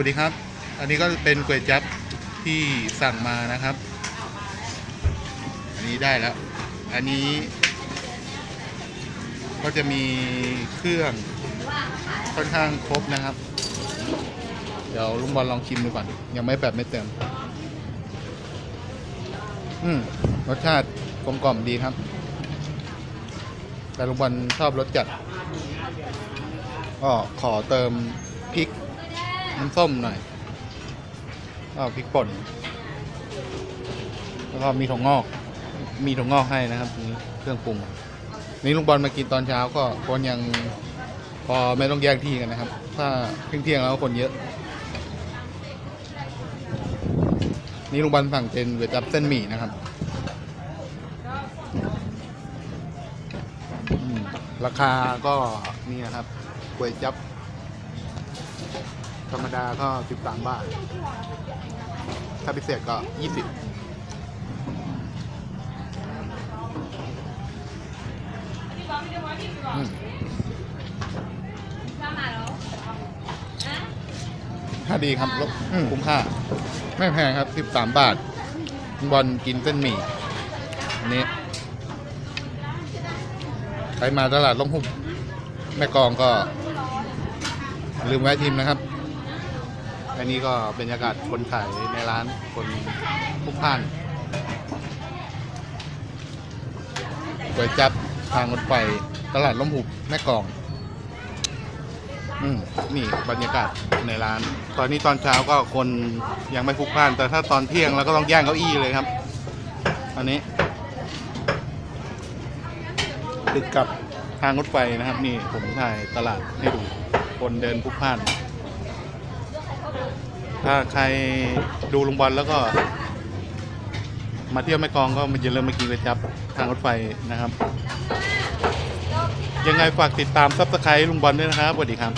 สวัสดีครับ อันนี้ก็เป็นก๋วยจั๊บที่สั่งมานะครับ อันนี้ได้แล้ว อันนี้ ก็จะมีเครื่องค่อนข้างครบนะครับ เดี๋ยวลุงบอลลองชิมดูก่อน ยังไม่แบบไม่เต็ม อืมรสชาติกลมกล่อมดีครับ แต่ลุงบอลชอบรสจัดก็ขอเติมพริก น้ำส้มหน่อยก็พริกป่น แล้วก็มีถั่วงอก มีถั่วงอกให้นะครับนี่เครื่องปรุง นี่ลุงบอลมากินตอนเช้าก็คนยังพอไม่ต้องแยกที่กันนะครับ ถ้าเที่ยงๆแล้วคนเยอะ นี่ลุงบอลสั่งเป็นก๋วยจั๊บเส้นหมี่นะครับราคาก็นี่นะครับก๋วยจับ ธรรมดาก็ 13 บาท ถ้าพิเศษก็ 20อืม ค่าดีครับลดอืมคุ้มค่า ไม่แพงครับ 13 บาทลุงบอลกินเส้นหมี่อันนี้ใครมาตลาดลงหุบแม่กลองก็ ลืมแวะทิมนะครับ อันนี้ก็บรรยากาศคนขายในร้านคนพลุกพ่านก๋วยจับทางรถไฟตลาดล้มหุบแม่กองอืมนี่บรรยากาศในร้าน ตอนนี้ตอนเช้าก็คนยังไม่พลุกพล่าน แต่ถ้าตอนเที่ยงแล้วก็ต้องแย่งเก้าอี้เลยครับ อันนี้ ติดกับทางรถไฟนะครับ นี่ผมถ่ายตลาดให้ดู คนเดินพลุกพล่าน ถ้าใครดูลุงบอลแล้วก็ มาเที่ยวแม่กลองก็มาอย่าลืมมากินก๋วยจับทางรถไฟนะครับ ยังไงฝากติดตามซับสไครต์ลุงบอลด้วยนะครับสวัสดีครับ